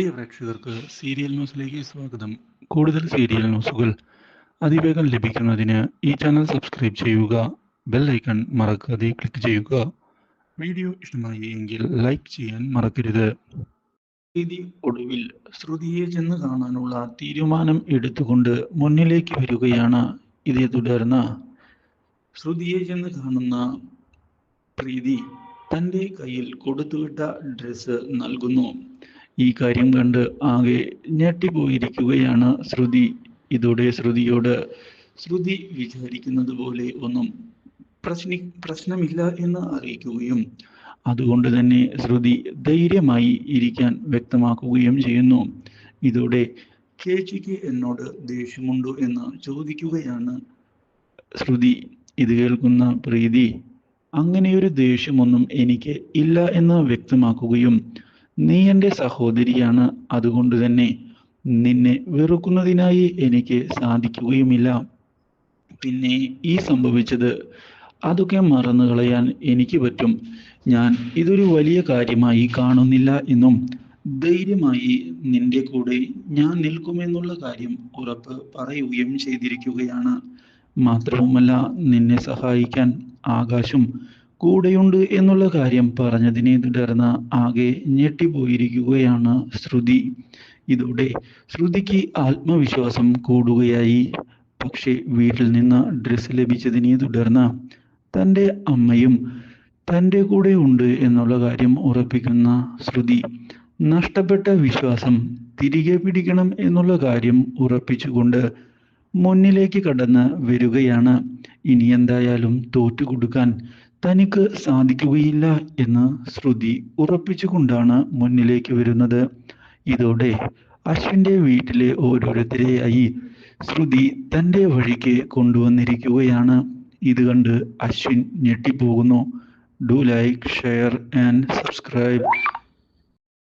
പ്രിയ പ്രേക്ഷകർക്ക് സീരിയൽ ന്യൂസിലേക്ക് സ്വാഗതം. കൂടുതൽ സീരിയൽ ന്യൂസുകൾ അതിവേഗം ലഭിക്കുന്നതിന് ഈ ചാനൽ സബ്സ്ക്രൈബ് ചെയ്യുക ബെൽ ഐക്കൺ മറക്കാതെ ക്ലിക്ക് ചെയ്യുക. വീഡിയോ ഇഷ്ടമായി എങ്കിൽ ലൈക്ക് ചെയ്യാൻ മറക്കരുത്. രീതി ഒടുവിൽ ശ്രുതിയെ ചെന്ന് കാണാനുള്ള തീരുമാനം എടുത്തുകൊണ്ട് മുന്നിലേക്ക് വരികയാണ് ഇതേ തുടർന്ന് ശ്രുതിയെ ചെന്ന് കാണുന്ന പ്രീതി തന്റെ കയ്യിൽ കൊടുത്തുവിട്ട ഡ്രസ്സ് നൽകുന്നു. ഈ കാര്യം കണ്ട് ആകെ ഞെട്ടിപ്പോയിരിക്കുകയാണ് ശ്രുതി. ഇതോടെ ശ്രുതിയോട് ശ്രുതി വിചാരിക്കുന്നത് പോലെ ഒന്നും പ്രശ്നി പ്രശ്നമില്ല എന്ന് അറിയിക്കുകയും അതുകൊണ്ട് തന്നെ ശ്രുതി ധൈര്യമായി ഇരിക്കാൻ വ്യക്തമാക്കുകയും ചെയ്യുന്നു. ഇതോടെ ചേച്ചിക്ക് എന്നോട് ദേഷ്യമുണ്ടോ എന്ന് ചോദിക്കുകയാണ് ശ്രുതി. ഇത് കേൾക്കുന്ന പ്രീതി അങ്ങനെയൊരു ദേഷ്യമൊന്നും എനിക്ക് ഇല്ല എന്ന് വ്യക്തമാക്കുകയും നീ എന്റെ സഹോദരിയാണ് അതുകൊണ്ട് തന്നെ നിന്നെ വെറുക്കുന്നതിനായി എനിക്ക് സാധിക്കുകയുമില്ല. പിന്നെ ഈ സംഭവിച്ചത് അതൊക്കെ മറന്നു കളയാൻ എനിക്ക് പറ്റും. ഞാൻ ഇതൊരു വലിയ കാര്യമായി കാണുന്നില്ല എന്നും ധൈര്യമായി നിന്റെ കൂടെ ഞാൻ നിൽക്കുമെന്നുള്ള കാര്യം ഉറപ്പ് പറയുകയും ചെയ്തിരിക്കുകയാണ്. മാത്രവുമല്ല നിന്നെ സഹായിക്കാൻ ആകാശം കൂടെയുണ്ട് എന്നുള്ള കാര്യം പറഞ്ഞതിനെ തുടർന്ന് ആകെ ഞെട്ടിപ്പോയിരിക്കുകയാണ് ശ്രുതി. ഇതോടെ ശ്രുതിക്ക് ആത്മവിശ്വാസം കൂടുകയായി. പക്ഷേ വീട്ടിൽ നിന്ന് ഡ്രസ്സ് ലഭിച്ചതിനെ തുടർന്ന് തന്റെ അമ്മയും തന്റെ കൂടെ ഉണ്ട് എന്നുള്ള കാര്യം ഉറപ്പിക്കുന്ന ശ്രുതി നഷ്ടപ്പെട്ട വിശ്വാസം തിരികെ പിടിക്കണം എന്നുള്ള കാര്യം ഉറപ്പിച്ചുകൊണ്ട് മുന്നിലേക്ക് കടന്ന് വരികയാണ്. ഇനി എന്തായാലും തോറ്റുകൊടുക്കാൻ തനിക്ക് സാധിക്കുകയില്ല എന്ന് ശ്രുതി ഉറപ്പിച്ചുകൊണ്ടാണ് മുന്നിലേക്ക് വരുന്നത്. ഇതോടെ അശ്വിന്റെ വീട്ടിലെ ഓരോരുത്തരെയായി ശ്രുതി തന്റെ വഴിക്ക് കൊണ്ടുവന്നിരിക്കുകയാണ്. ഇത് കണ്ട് Ashwin ഞെട്ടിപ്പോകുന്നു. Do like share and subscribe.